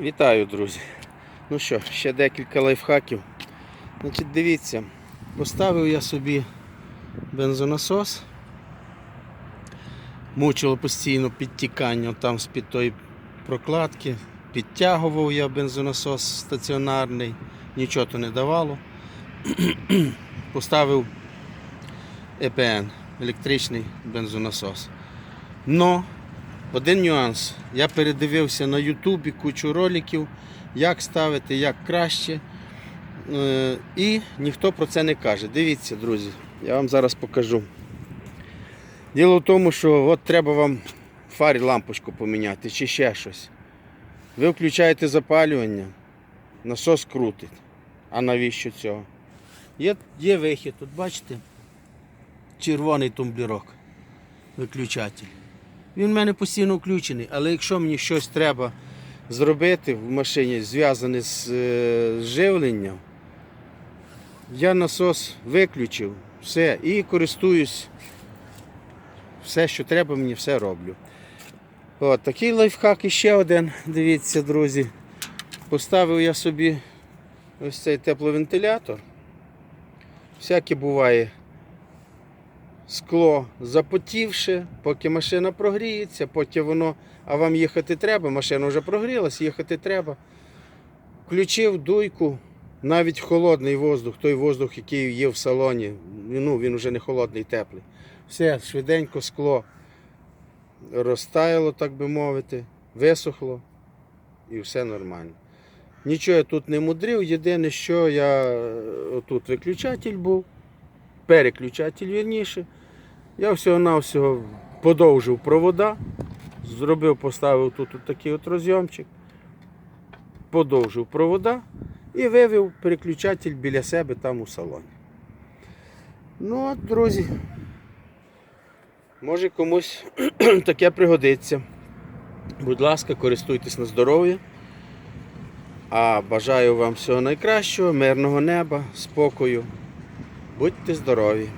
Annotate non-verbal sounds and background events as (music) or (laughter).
Вітаю, друзі. Ну що, ще декілька лайфхаків. Значить, дивіться, поставив я собі бензонасос. Мучило постійно підтікання там з-під тої прокладки. Підтягував я бензонасос стаціонарний, нічого то не давало. (clears throat) Поставив ЕПН, електричний бензонасос. Но один нюанс. Я передивився на Ютубі кучу роликів, як ставити, як краще. Е, І ніхто про це не каже. Дивіться, друзі, я вам зараз покажу. Діло в тому, що от треба вам фарі лампочку поміняти чи ще щось. Ви включаєте запалювання, насос крутить. А навіщо цього? Є, є вихід, тут бачите? Червоний тумблірок. Виключатель. Він в мене постійно включений, але якщо мені щось треба зробити в машині, зв'язане з е, живленням, я насос виключив, все, і користуюсь. Все, що треба, мені все роблю. От, такий лайфхак і ще один. Дивіться, друзі. Поставив я собі ось цей тепловентилятор. Всяке буває скло запотівши, поки машина прогріється, поки воно, а вам їхати треба, машина вже прогрілась, їхати треба. Включив дуйку, навіть холодний воздух, той воздух, який є в салоні, ну, він вже не холодний, теплий. Все, швиденько скло розтаяло, так би мовити, висохло і все нормально. Нічого я тут не мудрив, єдине, що я е, тут виключатель був, переключатель вірніше. Я всього-навсього подовжив провода, зробив, поставив тут от такий от розйомчик, подовжив провода і вивів переключатель біля себе там у салоні. Ну от, друзі, може комусь (clears throat) таке пригодиться. Будь ласка, користуйтесь на здоров'я. А бажаю вам всього найкращого, мирного неба, спокою. Будьте здорові!